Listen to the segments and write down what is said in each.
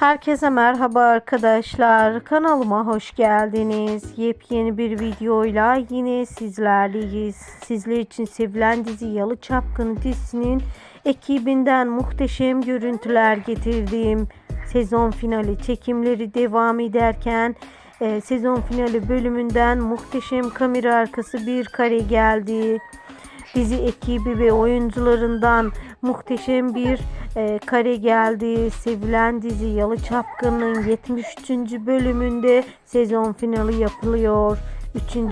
Herkese merhaba arkadaşlar. Kanalıma hoş geldiniz. Yepyeni bir videoyla yine sizlerleyiz. Sizler için sevilen dizi Yalı Çapkını dizisinin ekibinden muhteşem görüntüler getirdim. Sezon finali çekimleri devam ederken e, sezon finali bölümünden muhteşem kamera arkası bir kare geldi dizi ekibi ve oyuncularından muhteşem bir e, kare geldi. Sevilen dizi Yalı Çapkın'ın 73. bölümünde sezon finali yapılıyor.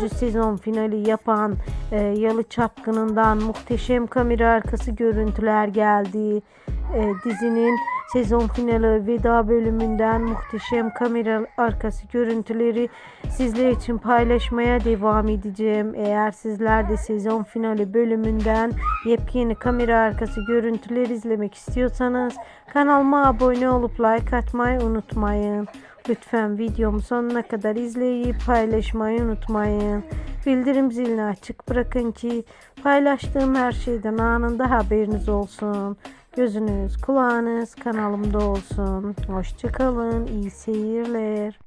3. sezon finali yapan e, Yalı Çapkın'ından muhteşem kamera arkası görüntüler geldi. E, dizinin sezon finali veda bölümünden muhteşem kamera arkası görüntüleri sizler için paylaşmaya devam edeceğim. Eğer sizler de sezon finali bölümünden yepyeni kamera arkası görüntüler izlemek istiyorsanız kanalıma abone olup like atmayı unutmayın. Lütfen videomu sonuna kadar izleyip paylaşmayı unutmayın. Bildirim zilini açık bırakın ki paylaştığım her şeyden anında haberiniz olsun. Gözünüz, kulağınız kanalımda olsun. Hoşçakalın, iyi seyirler.